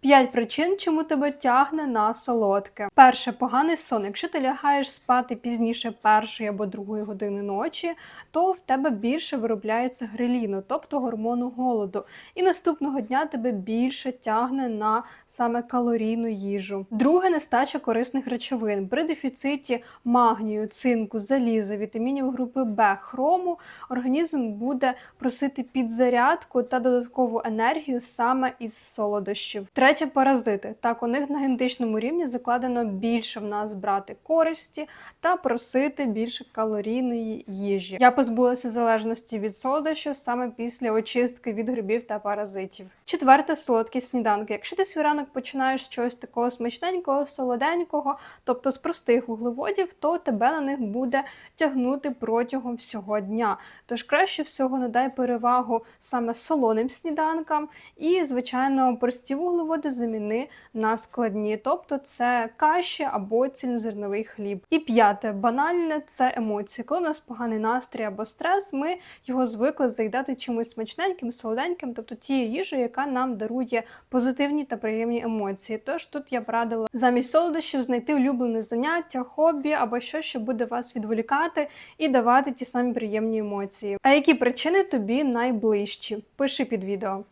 П'ять причин, чому тебе тягне на солодке. Перше поганий сон. Якщо ти лягаєш спати пізніше першої або другої години ночі, то в тебе більше виробляється греліну, тобто гормону голоду. І наступного дня тебе більше тягне на саме калорійну їжу. Друге нестача корисних речовин. При дефіциті магнію, цинку, заліза, вітамінів групи Б, хрому організм буде просити підзарядку та додаткову енергію саме із солодощів. Третє паразити. Так, у них на генетичному рівні закладено більше в нас брати користі та просити більше калорійної їжі. Я позбулася залежності від солодощів саме після очистки від грибів та паразитів. Четверте солодкі сніданки. Якщо ти свій ранок починаєш з чогось такого смачненького, солоденького, тобто з простих вуглеводів, то тебе на них буде тягнути протягом всього дня. Тож краще всього надай перевагу саме солоним сніданкам і, звичайно, прості вуглеводи заміни на складні, тобто це каші або цільнозерновий хліб. І п'яте банальне це емоції. Коли у нас поганий настрій або стрес, ми його звикли заїдати чимось смачненьким, солоденьким, тобто тією їжею, яка нам дарує позитивні та приємні емоції. Тож тут я б радила замість солодощів знайти улюблене заняття, хобі або щось, що буде вас відволікати і давати ті самі приємні емоції. А які причини тобі найближчі? Пиши під відео.